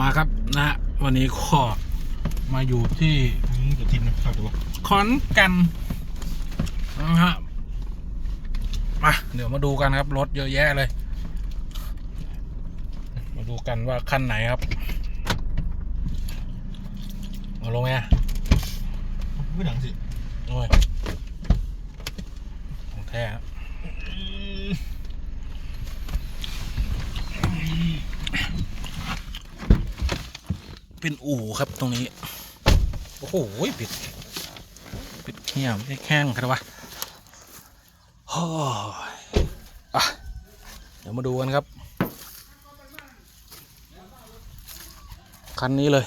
มาครับนะฮะวันนี้ก็มาอยู่ที่นี่จะทินนะเข้าดูขอนแกันนะฮะมาเดี๋ยวมาดูกันครับ รถเยอะแยะเลย มาดูกันว่าคันไหนครับเอาลงไงไม่ดังสิโอ้ยของแท้ครับ เป็นอู่ครับตรงนี้ โอ้โหปิดปิดเงียบไม่แข้งครับวะโอ้ยอะเดี๋ยวมาดูกันครับ คันนี้เลย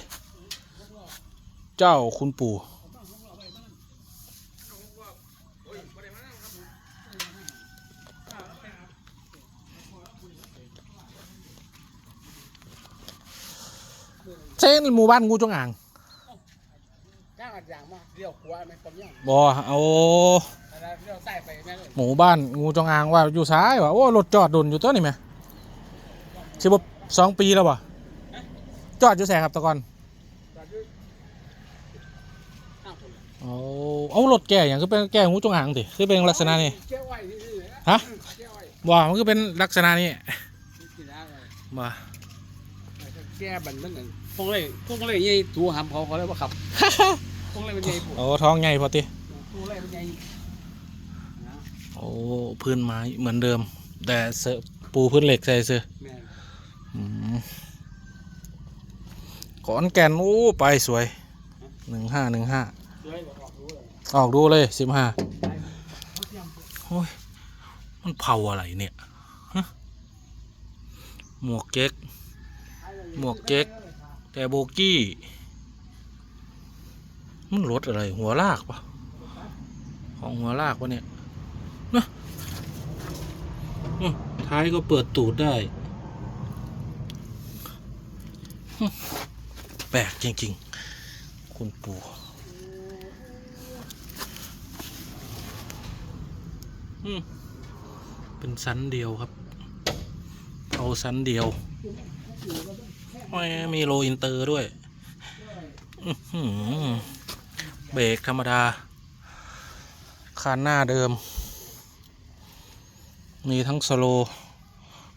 เจ้าคุณปู่ เส้นหมู่บ้านงูจงอ่างจ้างอัดอย่างมากเรียวขวาไม่ความย่างบอเอาอะไรเรียวใส่ไปแม่เลยหมู่บ้านงูจงอางว่าอยู่ซ้ายวะโอ้รถจอดดนอยู่ตัวนี่ไหมสิบสองปีแล้ววะจอดอยู่แสครับแตะกอนจอดอยู่ห้าคนเอาเอารถแก่อย่างคือเป็นแก่งูจงอางสิคือเป็นลักษณะนี้เจ้าไว้ที่นี่ฮะเจ้าไว้ว่ามันคือเป็นลักษณะนี้ที่ร้านเลยว่าแก้บันมันนั่น พวกเลยพวกเลยใหญ่ตัวหำเขาเขาเลยว่าขับพวกเลยมันใหญ่ปุ๊บโอ้ท้องใหญ่พอติพวกเลยมันใหญ่นะโอ้พื้นไม้เหมือนเดิม แต่เสอปูพื้นเหล็กใส่เสื้อแม่อืมขอนแก่นโอ้ไปสวยหนึ่งห้าหนึ่งห้าเลยบอกออกรู้เลยออกดูเลยสิบห้าเขาเตรียมโอ้ยมันเผาอะไรเนี่ยฮะหมวกเก๊กหมวกเก๊ก แต่โบกี้มันรถอะไร หัวลากปะของหัวลากปะเนี่ยนะท้ายก็เปิดตูดได้ แปลกจริง ๆ คุณปู่เป็นสันเดียวครับ เอาสันเดียว ม่มีโลอินเตอร์ด้วยอื้อหือเบรกธรรมดา คันหน้าเดิม มีทั้งสโลว์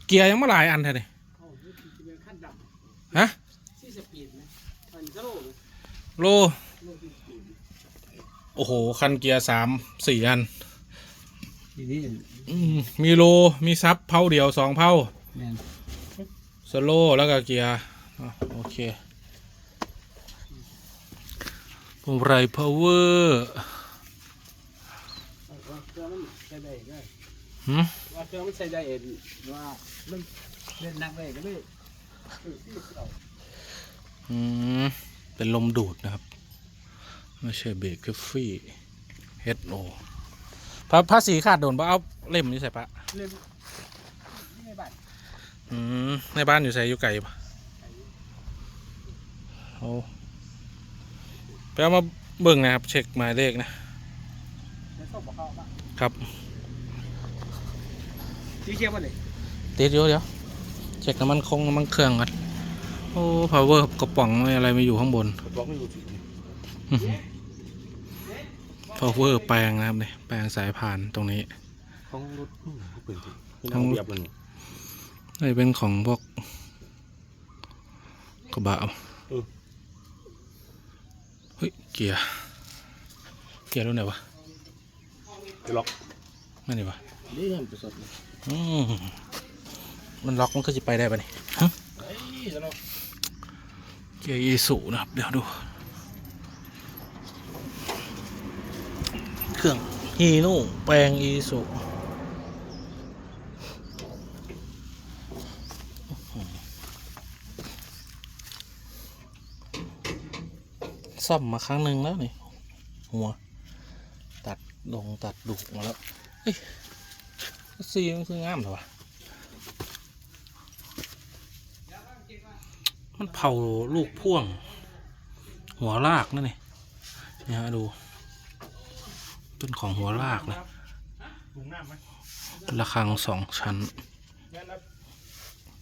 เกียร์ยังไม่หลายอันแท้เลยเขาที่เป็นขั้นดฮะำที่สปีดนะอันนี้ก็โลเลยโลโลที่สปีดโอ้โห คันเกียร์สามสี่อันทีนี้อืมมีโล มีซับเผาเดียวสองเผาแม่นสโลว์แล้วก็เกียร์อะ โอเคพวงไรพาวเวอร์ว่าเครื่องมันใช้ได้ได้หืมว่าเครื่องมันใช้ได้เองว่ามันเล่นนักได้ก็เลยเออที่เอาอืมเป็นลมดูดนะครับ ไม่ใช่เบรกคือฟรีเฮดโอพระพระสีขาดโดนปะเอาเล่มนี้ใส่ปะเล่นไม่บัตรอืมในบ้านอยู่ใส่อยู่ไก่ปะ โอ้ไปเอามาเบิ่งนะครับ เช็คหมายเลขนะแล้วก็บอกเขาว่าครับที่เกี่ยวกันเลยติดเดี๋ยวเดี๋ยวเช็คน้ำมันคงน้ำมันเครื่องก่อนโอ้พาวเวอร์กระป๋องไม่อะไรมาอยู่ข้างบนบอกไม่รู้สิพาวเวอร์แปลงนะครับเนี่ยแปลงสายพานตรงนี้ของรถอืมเขาเปิดสิทั้งเบียบมันนี่นี่เป็นของพวกกระบะ เฮ้ย เกียร์ เกียร์รุ่นไหนวะจะล็อกไม่นี่วะนี่มันจะสดเลยอืมมันล็อกมันก็จะไปได้ปะนี่ฮะเฮ้ยจะล็อกเกียร์อีสุนะครับ เดี๋ยวดู เครื่องฮีโน่แปลงอีสุ ซ่อมมาครั้งหนึ่งแล้วนี่หัว ตัดลงตัดดุมาแล้วเฮ้ยซีมันคืองามหรอวะมันเผาลูกพ่วง หัวลากนั่นนี่เนี่ยฮะดูเป็นของหัวลากนะถุงน้ำไหมระฆังสองชั้น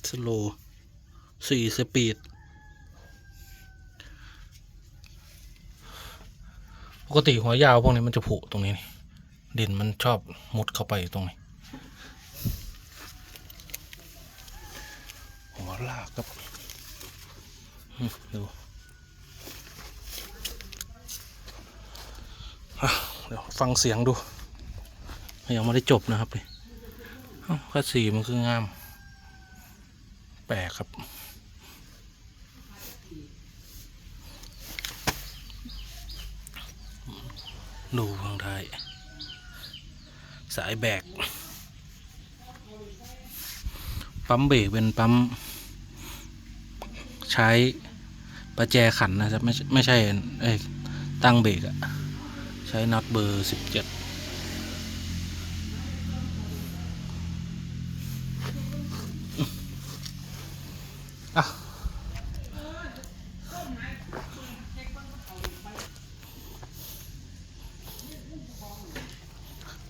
สโลสี่สปีด กติหัวยาวพวกนี้มันจะผุตรงนี้นี่ดินมันชอบมุดเข้าไปตรงนี้หัวลากครับดูเดี๋ยวฟังเสียงดูยังไม่ได้จบนะครับเลยเอ้าคัดสีมันคืองาม แปลกครับ ดูข้างท้ายสายแบก ปั๊มเบรกเป็นปั๊ม ใช้ประแจขันนะครับ ไม่ไม่ใช่ เอ้ตั้งเบรกอะใช้น็อตเบอร์สิบเจ็ด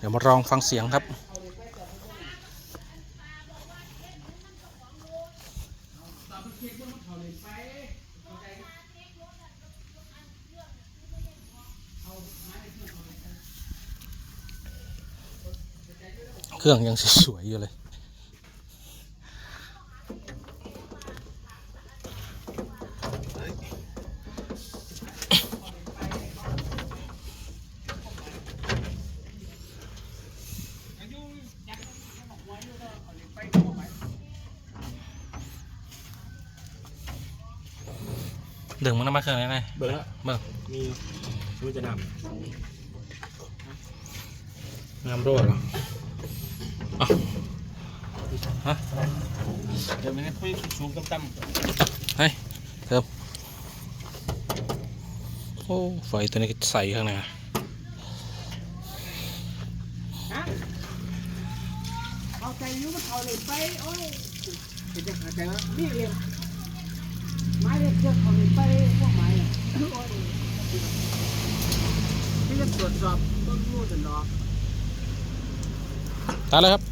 ดี๋ยวมาลองฟังเสียงครับเครื่องยังสวยๆอยู่เลย ดึงมันน้ำมันเครื่องได้ไหมเบิ่งแล้วเบิ่งมีรู้จะนน้ำรั่วเหรออะฮะำเดี๋ยวมันคุยสูงต่ำเฮ้ยเติมโอ้ไฟตัวนี้ก็ใส่ข้างในเอาใจอยุ่มันเอาเลยไปโอ้ยเป็นจะหาใจว่านี่เอง ไม้เล็กเครื่องเอาเลยไปพวกไม้อะโอ้ยที่จะตรวจสอบต้นรูดนอกตัดเลยครับ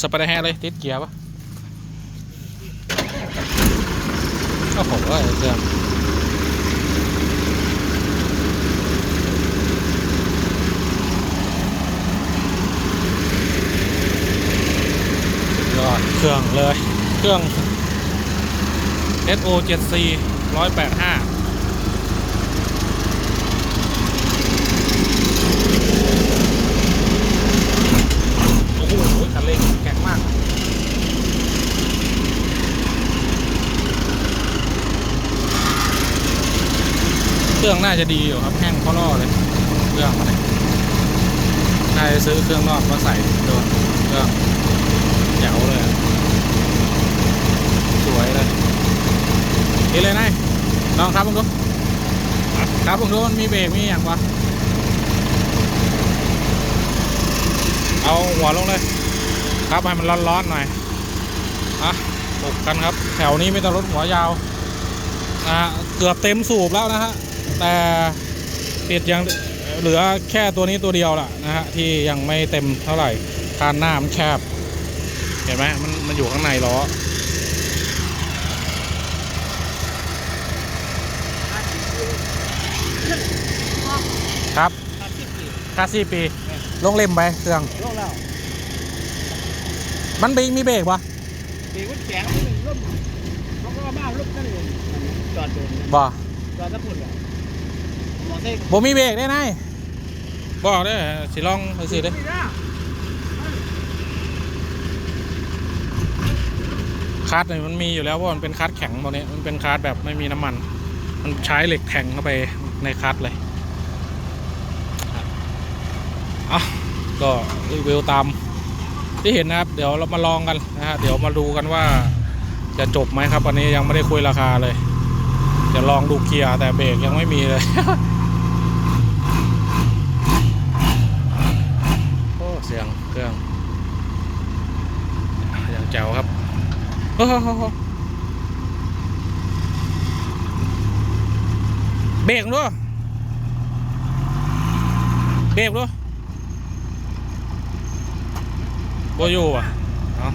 สไปเดอร์แฮร์เลยติดเกียร์ปะโอ้โหเอ้ยเครื่องยอดเครื่องเลย เครื่อง SO 7 C 185โอ้โหคันเลแข็งมากเครื่องน่าจะดีอยู่ครับแห้งข้อล่อเลยเครื่องมาเลยน่าจะซื้อเครื่องนอกมาใส่โดนเครื่องเจ๋วเลย สวยเลย นี่เลยนายลองครับผมดูครับผมดูมันมีเบรกมีอย่างวะเอาหัวลงเลย ครับให้มันร้อนๆหน่อยอะปลุกกันครับ แถวนี้ไม่ต้องรถหัวยาวอะเกือบเต็มสูบแล้วนะฮะแต่ปิดยังเหลือแค่ตัวนี้ตัวเดียวล่ะนะฮะที่ยังไม่เต็มเท่าไหร่คานหน้ามันแคบ เห็นไหมมันมันอยู่ข้างในล้อ ครับ คาซี่ปี ลงเล่มไปเครื่องโลกแล้วมันเบรกมีเบรกปะเบรกมันแข็งมันร่มเขาก็มาลุกนั่นเลยจอดโดนบ่จอดตะพุ่นเลยมองเส้นบ่มีเบรกได้นายบอกได้อสิลองไปสิเด้อคัสเนี่ยมันมีอยู่แล้วเพราะมันเป็นคัสแข็งตัวนี้มันเป็นคัสแบบไม่มีน้ำมัน มันใช้เหล็กแทงเข้าไปในคัสเลย อะก็รีวิวตามที่เห็นนะครับ เดี๋ยวเรามาลองกันนะฮะเดี๋ยวมาดูกันว่าจะจบไหมครับวันนี้ยังไม่ได้คุยราคาเลย จะลองดูเกียร์แต่เบรกยังไม่มีเลยโอ้เสียงเครื่องอย่างแจ๋วครับโอ้เบรกด้วยเบรกด้วย โบอยู่อะเนาะ